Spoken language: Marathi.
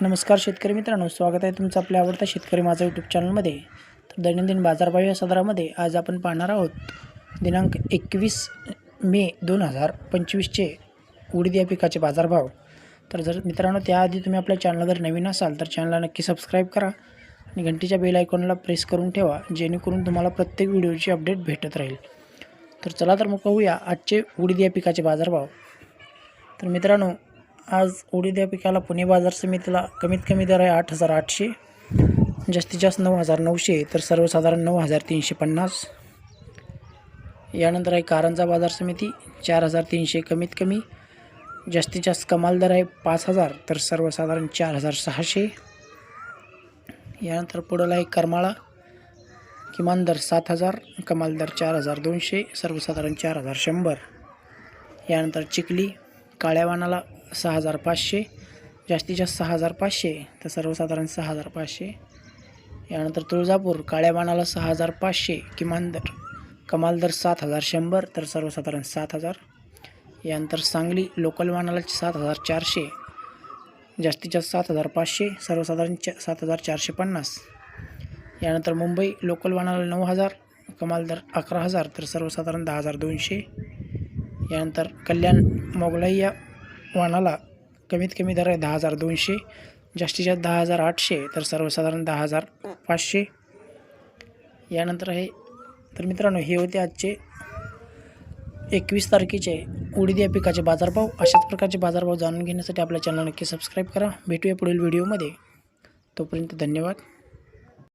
नमस्कार शेतकरी मित्रांनो स्वागत आहे तुमचं आपल्या आवडत्या शेतकरी माझा यूट्यूब चॅनलमध्ये तर दैनंदिन बाजारभाव या सदरामध्ये आज आपण पाहणार आहोत दिनांक एकवीस मे दोन हजार पंचवीसचे उडीद या पिकाचे बाजारभाव. तर जर मित्रांनो त्याआधी तुम्ही आपल्या चॅनलवर नवीन असाल तर चॅनलला नक्की सबस्क्राईब करा आणि घंटीच्या बेल आयकॉनला प्रेस करून ठेवा जेणेकरून तुम्हाला प्रत्येक व्हिडिओची अपडेट भेटत राहील. तर चला तर मग पाहूया आजचे उडीद या पिकाचे बाजारभाव. तर मित्रांनो आज उडीद या पिकाला पुणे बाजार समितीला कमीत कमी दर आहे आठ हजार आठशे जास्तीत जास्त नऊ हजार नऊशे तर सर्वसाधारण नऊ हजार तीनशे पन्नास. यानंतर आहे कारंजा बाजार समिती चार हजार तीनशे कमीत कमी जास्तीत जास्त कमाल दर आहे पाच हजार तर सर्वसाधारण चार हजार सहाशे. यानंतर पुढं आहे करमाळा किमान दर सात हजार कमाल दर चार हजार दोनशे सर्वसाधारण चार हजार शंभर. यानंतर चिखली काळ्या वाणाला सहा हजार पाचशे जास्तीत जास्त सहा हजार पाचशे तर सर्वसाधारण सहा हजार पाचशे. यानंतर तुळजापूर काळ्या वाणाला सहा हजार पाचशे किमान दर कमाल दर सात हजार शंभर तर सर्वसाधारण सात हजार. यानंतर सांगली लोकल वाणाला सात हजार चारशे जास्तीत जास्त सात हजार पाचशे सर्वसाधारण चा सात हजार चारशे पन्नास. यानंतर मुंबई लोकल वाणाला नऊ हजार कमाल दर अकरा हजार तर सर्वसाधारण दहा हजार दोनशे. यानंतर कल्याण मोगलाई या वाणाला कमीत कमी दर आहे दहा हजार दोनशे जास्तीत जास्त दहा हजार आठशे तर सर्वसाधारण दहा हजार पाचशे. यानंतर आहे तर मित्रांनो हे होते आजचे एकवीस तारखेचे उडीद या पिकाचे बाजारभाव. अशाच प्रकारचे बाजारभाव जाणून घेण्यासाठी आपल्या चॅनल नक्की सबस्क्राईब करा. भेटूया पुढील व्हिडिओमध्ये तोपर्यंत धन्यवाद.